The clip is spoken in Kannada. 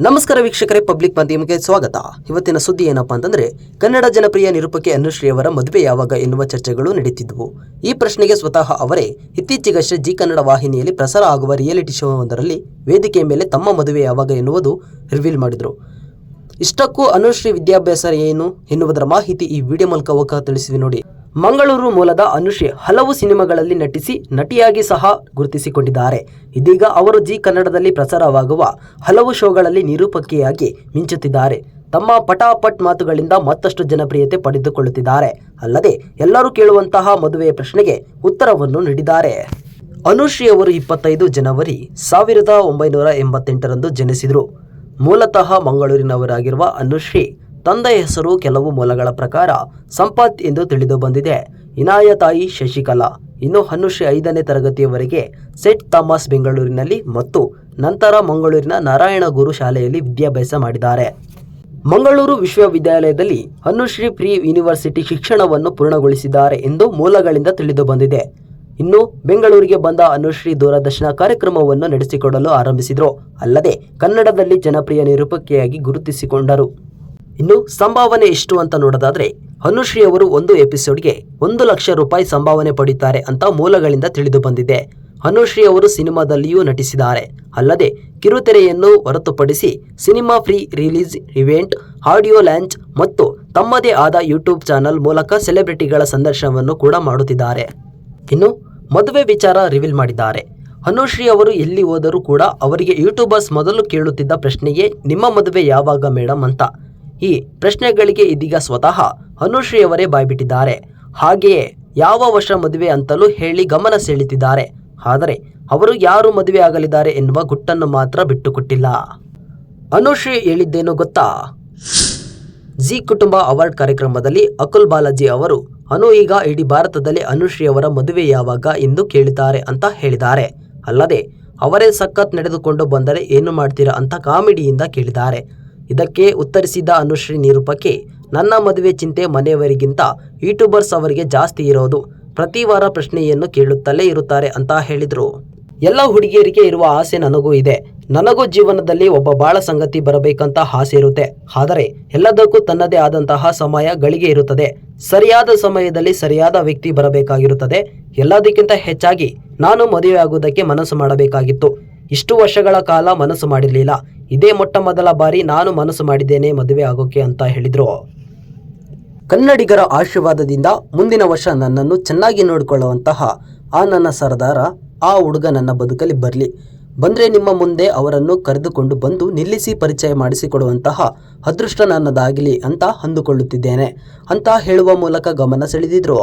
ನಮಸ್ಕಾರ ವೀಕ್ಷಕರೇ, ಪಬ್ಲಿಕ್ ಮಾಧ್ಯಮಕ್ಕೆ ಸ್ವಾಗತ. ಇವತ್ತಿನ ಸುದ್ದಿ ಏನಪ್ಪ ಅಂತಂದ್ರೆ, ಕನ್ನಡ ಜನಪ್ರಿಯ ನಿರೂಪಕಿ ಅನುಶ್ರೀ ಅವರ ಮದುವೆ ಯಾವಾಗ ಎನ್ನುವ ಚರ್ಚೆಗಳು ನಡೀತಿದ್ವು. ಈ ಪ್ರಶ್ನೆಗೆ ಸ್ವತಃ ಅವರೇ, ಇತ್ತೀಚೆಗಷ್ಟೇ ಜಿ ಕನ್ನಡ ವಾಹಿನಿಯಲ್ಲಿ ಪ್ರಸಾರ ಆಗುವ ರಿಯಾಲಿಟಿ ಶೋ ಒಂದರಲ್ಲಿ ವೇದಿಕೆಯ ಮೇಲೆ ತಮ್ಮ ಮದುವೆ ಯಾವಾಗ ಎನ್ನುವುದು ರಿವೀಲ್ ಮಾಡಿದ್ರು. ಇಷ್ಟಕ್ಕೂ ಅನುಶ್ರೀ ವಿದ್ಯಾಭ್ಯಾಸ ಏನು ಎನ್ನುವುದರ ಮಾಹಿತಿ ಈ ವಿಡಿಯೋ ಮೂಲಕ ಹೋಗ ತಿಳಿಸಿವೆ ನೋಡಿ. ಮಂಗಳೂರು ಮೂಲದ ಅನುಶ್ರೀ ಹಲವು ಸಿನಿಮಾಗಳಲ್ಲಿ ನಟಿಸಿ ನಟಿಯಾಗಿ ಸಹ ಗುರುತಿಸಿಕೊಂಡಿದ್ದಾರೆ. ಇದೀಗ ಅವರು ಜಿ ಕನ್ನಡದಲ್ಲಿ ಪ್ರಸಾರವಾಗುವ ಹಲವು ಶೋಗಳಲ್ಲಿ ನಿರೂಪಕಿಯಾಗಿ ಮಿಂಚುತ್ತಿದ್ದಾರೆ. ತಮ್ಮ ಪಟಾಪಟ್ ಮಾತುಗಳಿಂದ ಮತ್ತಷ್ಟು ಜನಪ್ರಿಯತೆ ಪಡೆದುಕೊಳ್ಳುತ್ತಿದ್ದಾರೆ. ಅಲ್ಲದೆ ಎಲ್ಲರೂ ಕೇಳುವಂತಹ ಮದುವೆಯ ಪ್ರಶ್ನೆಗೆ ಉತ್ತರವನ್ನು ನೀಡಿದ್ದಾರೆ. ಅನುಶ್ರೀ ಅವರು ಇಪ್ಪತ್ತೈದು ಜನವರಿ ಸಾವಿರದ ಒಂಬೈನೂರ ಎಂಬತ್ತೆಂಟರಂದು ಜನಿಸಿದರು. ಮೂಲತಃ ಮಂಗಳೂರಿನವರಾಗಿರುವ ಅನುಶ್ರೀ ತಂದೆಯ ಹೆಸರು ಕೆಲವು ಮೂಲಗಳ ಪ್ರಕಾರ ಸಂಪತ್ ಎಂದು ತಿಳಿದು ಬಂದಿದೆ. ಇನಾಯ ತಾಯಿ ಶಶಿಕಲಾ ಇನ್ನು ಹನುಶ್ರೀ ಐದನೇ ತರಗತಿಯವರೆಗೆ ಸೆಟ್ ಥಾಮಸ್ ಬೆಂಗಳೂರಿನಲ್ಲಿ ಮತ್ತು ನಂತರ ಮಂಗಳೂರಿನ ನಾರಾಯಣ ಗುರು ಶಾಲೆಯಲ್ಲಿ ವಿದ್ಯಾಭ್ಯಾಸ ಮಾಡಿದ್ದಾರೆ. ಮಂಗಳೂರು ವಿಶ್ವವಿದ್ಯಾಲಯದಲ್ಲಿ ಹನುಶ್ರೀ ಪ್ರೀ ಯೂನಿವರ್ಸಿಟಿ ಶಿಕ್ಷಣವನ್ನು ಪೂರ್ಣಗೊಳಿಸಿದ್ದಾರೆ ಎಂದು ಮೂಲಗಳಿಂದ ತಿಳಿದು ಬಂದಿದೆ. ಇನ್ನು ಬೆಂಗಳೂರಿಗೆ ಬಂದ ಅನುಶ್ರೀ ದೂರದರ್ಶನ ಕಾರ್ಯಕ್ರಮವನ್ನು ನಡೆಸಿಕೊಡಲು ಆರಂಭಿಸಿದರು. ಅಲ್ಲದೆ ಕನ್ನಡದಲ್ಲಿ ಜನಪ್ರಿಯ ನಿರೂಪಕಿಯಾಗಿ ಗುರುತಿಸಿಕೊಂಡರು. ಇನ್ನು ಸಂಭಾವನೆ ಎಷ್ಟು ಅಂತ ನೋಡೋದಾದ್ರೆ ಅನುಶ್ರೀ ಅವರು ಒಂದು ಎಪಿಸೋಡ್ಗೆ ಒಂದು ಲಕ್ಷ ರೂಪಾಯಿ ಸಂಭಾವನೆ ಪಡೆಯುತ್ತಾರೆ ಅಂತ ಮೂಲಗಳಿಂದ ತಿಳಿದು ಬಂದಿದೆ. ಅನುಶ್ರೀ ಅವರು ಸಿನಿಮಾದಲ್ಲಿಯೂ ನಟಿಸಿದ್ದಾರೆ. ಅಲ್ಲದೆ, ಕಿರುತೆರೆಯನ್ನು ಹೊರತುಪಡಿಸಿ cinema pre release, event, audio launch ಮತ್ತು ತಮ್ಮದೇ ಆದ ಯೂಟ್ಯೂಬ್ ಚಾನಲ್ ಮೂಲಕ ಸೆಲೆಬ್ರಿಟಿಗಳ ಸಂದರ್ಶನವನ್ನು ಕೂಡ ಮಾಡುತ್ತಿದ್ದಾರೆ. ಇನ್ನು ಮದುವೆ ವಿಚಾರ ರಿವೀಲ್ ಮಾಡಿದ್ದಾರೆ. ಅನುಶ್ರೀ ಅವರು ಎಲ್ಲಿ ಹೋದರೂ ಕೂಡ ಅವರಿಗೆ ಯೂಟ್ಯೂಬರ್ಸ್ ಮೊದಲು ಕೇಳುತ್ತಿದ್ದ ಪ್ರಶ್ನೆಯೇ, ನಿಮ್ಮ ಮದುವೆ ಯಾವಾಗ ಮೇಡಮ್ ಅಂತ. ಈ ಪ್ರಶ್ನೆಗಳಿಗೆ ಇದೀಗ ಸ್ವತಃ ಅನುಶ್ರೀಯವರೇ ಬಾಯ್ಬಿಟ್ಟಿದ್ದಾರೆ. ಹಾಗೆಯೇ ಯಾವ ವರ್ಷ ಮದುವೆ ಅಂತಲೂ ಹೇಳಿ ಗಮನ ಸೆಳೆತಿದ್ದಾರೆ ಆದರೆ ಅವರು ಯಾರು ಮದುವೆ ಆಗಲಿದ್ದಾರೆ ಎನ್ನುವ ಗುಟ್ಟನ್ನು ಮಾತ್ರ ಬಿಟ್ಟುಕೊಟ್ಟಿಲ್ಲ. ಅನುಶ್ರೀ ಹೇಳಿದ್ದೇನು ಗೊತ್ತಾ? ಜಿ ಕುಟುಂಬ ಅವಾರ್ಡ್ ಕಾರ್ಯಕ್ರಮದಲ್ಲಿ ಅಕುಲ್ ಬಾಲಾಜಿ ಅವರು ಅನು ಈಗ ಇಡೀ ಭಾರತದಲ್ಲಿ ಅನುಶ್ರೀ ಅವರ ಮದುವೆ ಯಾವಾಗ ಎಂದು ಕೇಳಿದ್ದಾರೆ ಅಂತ ಹೇಳಿದ್ದಾರೆ. ಅಲ್ಲದೆ, ಅವರೇ ಸಖತ್ ನಡೆದುಕೊಂಡು ಬಂದರೆ ಏನು ಮಾಡ್ತೀರಾ ಅಂತ ಕಾಮಿಡಿಯಿಂದ ಕೇಳಿದ್ದಾರೆ. ಇದಕ್ಕೆ ಉತ್ತರಿಸಿದ ಅನುಶ್ರೀ ನಿರೂಪಕಿ, ನನ್ನ ಮದುವೆ ಚಿಂತೆ ಮನೆಯವರಿಗಿಂತ ಯೂಟ್ಯೂಬರ್ಸ್ ಅವರಿಗೆ ಜಾಸ್ತಿ ಇರೋದು. ಪ್ರತಿ ವಾರ ಪ್ರಶ್ನೆಯನ್ನು ಕೇಳುತ್ತಲೇ ಇರುತ್ತಾರೆ ಅಂತ ಹೇಳಿದರು. ಎಲ್ಲ ಹುಡುಗಿಯರಿಗೆ ಇರುವ ಆಸೆ ನನಗೂ ಇದೆ. ನನಗೂ ಜೀವನದಲ್ಲಿ ಒಬ್ಬ ಬಾಳ ಸಂಗತಿ ಬರಬೇಕಂತ ಆಸೆ ಇರುತ್ತೆ. ಆದರೆ ಎಲ್ಲದಕ್ಕೂ ತನ್ನದೇ ಆದಂತಹ ಸಮಯ ಗಳಿಗೆ ಇರುತ್ತದೆ. ಸರಿಯಾದ ಸಮಯದಲ್ಲಿ ಸರಿಯಾದ ವ್ಯಕ್ತಿ ಬರಬೇಕಾಗಿರುತ್ತದೆ. ಎಲ್ಲದಕ್ಕಿಂತ ಹೆಚ್ಚಾಗಿ ನಾನು ಮದುವೆ ಆಗುವುದಕ್ಕೆ ಮನಸ್ಸು ಮಾಡಬೇಕಾಗಿತ್ತು. ಇಷ್ಟು ವರ್ಷಗಳ ಕಾಲ ಮನಸ್ಸು ಮಾಡಿರಲಿಲ್ಲ. ಇದೇ ಮೊಟ್ಟ ಮೊದಲ ಬಾರಿ ನಾನು ಮನಸ್ಸು ಮಾಡಿದ್ದೇನೆ ಮದುವೆ ಆಗೋಕೆ ಅಂತ ಹೇಳಿದ್ರು. ಕನ್ನಡಿಗರ ಆಶೀರ್ವಾದದಿಂದ ಮುಂದಿನ ವರ್ಷ ನನ್ನನ್ನು ಚೆನ್ನಾಗಿ ನೋಡಿಕೊಳ್ಳುವಂತಹ ಆ ನನ್ನ ಸರದಾರ, ಆ ಹುಡುಗ ನನ್ನ ಬದುಕಲ್ಲಿ ಬರಲಿ. ಬಂದರೆ ನಿಮ್ಮ ಮುಂದೆ ಅವರನ್ನು ಕರೆದುಕೊಂಡು ಬಂದು ನಿಲ್ಲಿಸಿ ಪರಿಚಯ ಮಾಡಿಸಿಕೊಡುವಂತಹ ಅದೃಷ್ಟ ನನ್ನದಾಗಲಿ ಅಂತ ಅಂದುಕೊಳ್ಳುತ್ತಿದ್ದೇನೆ, ಅಂತ ಹೇಳುವ ಮೂಲಕ ಗಮನ ಸೆಳೆದಿದ್ರು.